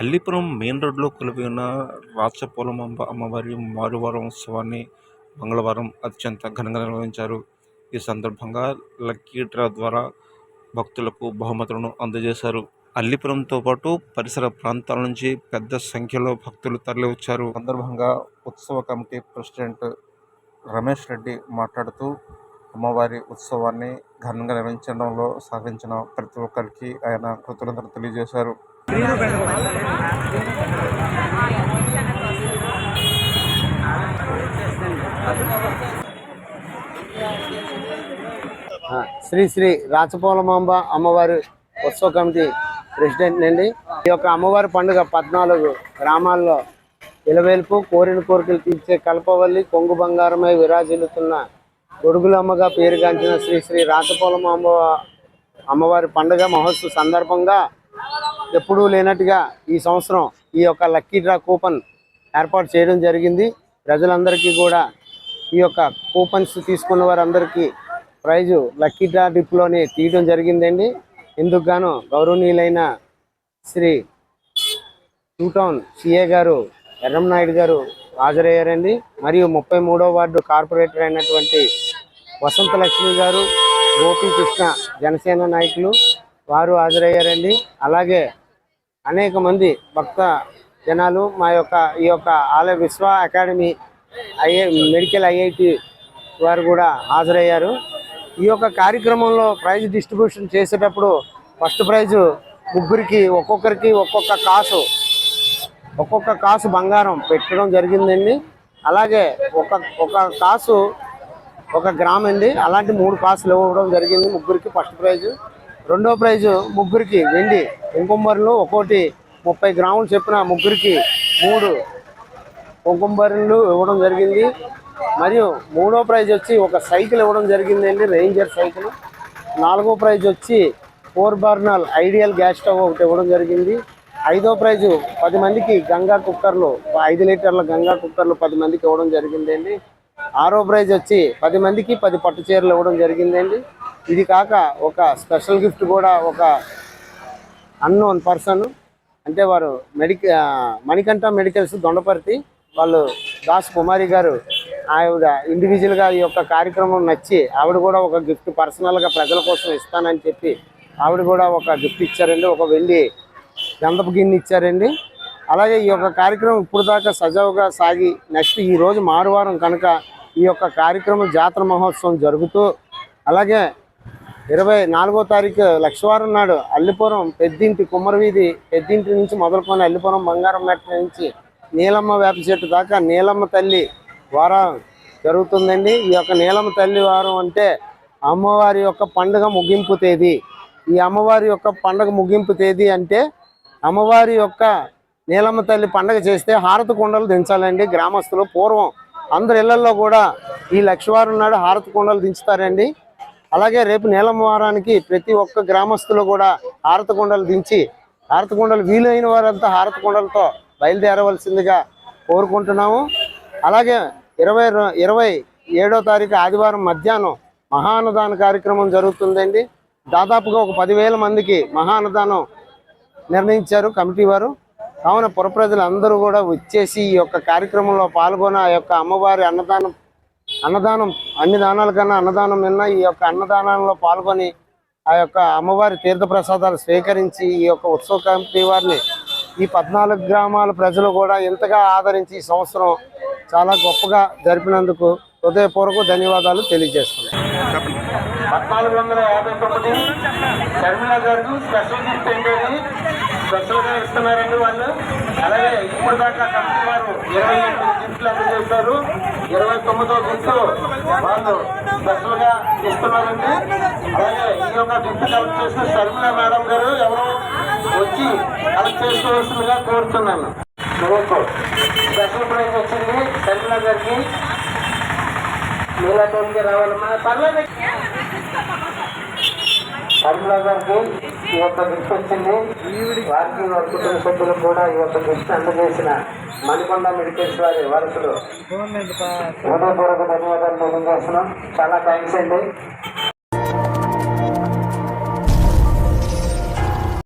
Allipuram main రోడ్లో కొలువై ఉన్న రాచపోలమాంబ అమ్మవారి మారువారం ఉత్సవాన్ని మంగళవారం అత్యంత ఘనంగా నిర్వహించారు. ఈ సందర్భంగా లక్కీ డ్రా ద్వారా భక్తులకు బహుమతులను అందజేశారు. అల్లిపురంతో పాటు పరిసర ప్రాంతాల నుంచి పెద్ద సంఖ్యలో భక్తులు తరలివచ్చారు. సందర్భంగా ఉత్సవ కమిటీ ప్రెసిడెంట్ రమేష్ రెడ్డి మాట్లాడుతూ అమ్మవారి ఉత్సవాన్ని ఘనంగా నిర్వహించడంలో సహకరించిన ప్రతి ఒక్కరికి ఆయన కృతజ్ఞతలు తెలియజేశారు. శ్రీ శ్రీ రాచపోలమాంబ అమ్మవారి ఉత్సవ కమిటీ ప్రెసిడెంట్ అండి ఈ యొక్క అమ్మవారి పండుగ పద్నాలుగు గ్రామాల్లో ఇలవేల్పు కోరిన కోరికలు తీర్చే కల్పవల్లి కొంగు బంగారమై విరాజిల్లుతున్న గొడుగులమ్మగా పేరుగాంచిన శ్రీ శ్రీ రాచపోలమాంబ అమ్మవారి పండుగ మహోత్సవ సందర్భంగా ఎప్పుడూ లేనట్టుగా ఈ సంవత్సరం ఈ యొక్క లక్కీ డ్రా కూపన్ ఏర్పాటు చేయడం జరిగింది. ప్రజలందరికీ కూడా ఈ యొక్క కూపన్స్ తీసుకున్న వారందరికీ ప్రైజు లక్కీ డ్రా డిప్లోనే తీయడం జరిగిందండి. ఇందుకు గాను గౌరవనీయులైన శ్రీ టూ టౌన్ సిఏ గారు ఎర్రంనాయుడు గారు హాజరయ్యారండి. మరియు ముప్పై మూడో వార్డు కార్పొరేటర్ అయినటువంటి వసంత లక్ష్మి గారు గోపీకృష్ణ జనసేన నాయకులు వారు హాజరయ్యారండి. అలాగే అనేక మంది భక్త జనాలు మా యొక్క ఈ యొక్క ఆలయ విశ్వ అకాడమీ ఐఐ మెడికల్ ఐఐటి వారు కూడా హాజరయ్యారు. ఈ యొక్క కార్యక్రమంలో ప్రైజ్ డిస్ట్రిబ్యూషన్ చేసేటప్పుడు ఫస్ట్ ప్రైజు ముగ్గురికి ఒక్కొక్కరికి ఒక్కొక్క కాసు ఒక్కొక్క కాసు బంగారం పెట్టడం జరిగిందండి. అలాగే ఒక ఒక కాసు ఒక గ్రామ్ అండి. అలాంటి మూడు కాసులు ఇవ్వడం జరిగింది ముగ్గురికి. ఫస్ట్ ప్రైజు రెండో ప్రైజు ముగ్గురికి వెండి. కుంకుమర్లు ఒక్కోటి ముప్పై గ్రాములు చెప్పిన ముగ్గురికి మూడు కుంకుమర్లు ఇవ్వడం జరిగింది. మరియు మూడో ప్రైజ్ వచ్చి ఒక సైకిల్ ఇవ్వడం జరిగిందండి. Ranger cycle. నాలుగో ప్రైజ్ వచ్చి four burner Ideal gas stove ఒకటి ఇవ్వడం జరిగింది. ఐదో ప్రైజు పది మందికి గంగా కుక్కర్లు ఐదు లీటర్ల గంగా కుక్కర్లు పది మందికి ఇవ్వడం జరిగిందండి. ఆరో ప్రైజ్ వచ్చి పది మందికి పది పట్టు చీరలు ఇవ్వడం జరిగిందండి. ఇది కాక ఒక స్పెషల్ గిఫ్ట్ కూడా ఒక అన్నోన్ పర్సన్ అంటే వారు మెడిక మణికంఠ మెడికల్స్ దొండపర్తి వాళ్ళు దాస్ కుమారి గారు ఆవిడ ఇండివిజువల్గా ఈ యొక్క కార్యక్రమం నచ్చి ఆవిడ కూడా ఒక గిఫ్ట్ పర్సనల్గా ప్రజల కోసం ఇస్తానని చెప్పి ఆవిడ కూడా ఒక గిఫ్ట్ ఇచ్చారండి. ఒక వెండి గంధపు గిన్నె ఇచ్చారండి. అలాగే ఈ యొక్క కార్యక్రమం ఇప్పుడు దాకా సజావుగా సాగి నెక్స్ట్ ఈ రోజు మారువారం కనుక ఈ యొక్క కార్యక్రమం జాతర మహోత్సవం జరుగుతూ అలాగే ఇరవై నాలుగో తారీఖు లక్షవారం నాడు అల్లిపురం పెద్దింటి కుమ్మరవీధి పెద్దింటి నుంచి మొదలుకొని అల్లిపురం బంగారం మెట్ట నుంచి నీలమ్మ వేప చెట్టు దాకా నీలమ్మ తల్లి వారం జరుగుతుందండి. ఈ యొక్క నీలమ్మ తల్లి వారం అంటే అమ్మవారి యొక్క పండుగ ముగింపు తేదీ. ఈ అమ్మవారి యొక్క పండుగ ముగింపు తేదీ అంటే అమ్మవారి యొక్క నీలమ్మ తల్లి పండగ చేస్తే హారతి కుండలు దించాలండి. గ్రామస్తులు పూర్వం అందరి ఇళ్ళలో కూడా ఈ లక్షవారం నాడు హారతి కుండలు దించుతారండి. అలాగే రేపు నీలమ్మ వారానికి ప్రతి ఒక్క గ్రామస్తులు కూడా హారతి కుండలు దించి హారతి కుండలు వీలైన వారంతా హారతి కుండలతో బయలుదేరవలసిందిగా కోరుకుంటున్నాము. అలాగే ఇరవై ఇరవై ఏడో తారీఖు ఆదివారం మధ్యాహ్నం మహాన్నదాన కార్యక్రమం జరుగుతుందండి. దాదాపుగా ఒక పదివేల మందికి మహాన్నదానం నిర్ణయించారు కమిటీ వారు. కావున పురప్రజలు అందరూ కూడా వచ్చేసి ఈ యొక్క కార్యక్రమంలో పాల్గొని ఆ యొక్క అమ్మవారి అన్నదానం అన్నదానం అన్ని దానాల కన్నా అన్నదానం విన్న ఈ యొక్క అన్నదానంలో పాల్గొని ఆ యొక్క అమ్మవారి తీర్థ ప్రసాదాలు స్వీకరించి ఈ యొక్క ఉత్సవ కమిటీ వారిని ఈ పద్నాలుగు గ్రామాల ప్రజలు కూడా ఎంతగా ఆదరించి ఈ సంవత్సరం చాలా గొప్పగా జరిపినందుకు హృదయపూర్వక ధన్యవాదాలు తెలియజేస్తున్నాను పద్నాలుగు వందల యాభై తొమ్మిది షర్మిల స్పెషల్ గిఫ్ట్ స్పెషల్గా ఇస్తున్నారండి వాళ్ళు. అలాగే ఇప్పుడు దాకా కమిటీ వారు ఇరవై ఎనిమిది గిఫ్ట్లు అందజేశారు ఇరవై తొమ్మిదో గిఫ్ట్ వాళ్ళు స్పెషల్గా ఇస్తున్నారండి. అలాగే ఈ యొక్క గిఫ్ట్ కలెక్ట్ చేసిన షర్మిల మేడం గారు ఎవరు వచ్చి కలెక్ట్ చేసుకోవాల్సిందిగా కోరుతున్నాను. మీకు స్పెషల్ ప్రైజ్ వచ్చింది షర్మిల గారికి. మీలాటోన్కి రావాలమ్మా. పర్లేదు అరుణా గారికి ఈ యొక్క గిఫ్ట్ వచ్చింది వారికి వారి కుటుంబ సభ్యులకు కూడా ఈ యొక్క గిఫ్ట్ అందజేసిన మణికొండ మెడికల్స్ వారి వారసులు. హృదయపూర్వక ధన్యవాదాలు తెలియజేస్తున్నాం. చాలా థ్యాంక్స్ అండి.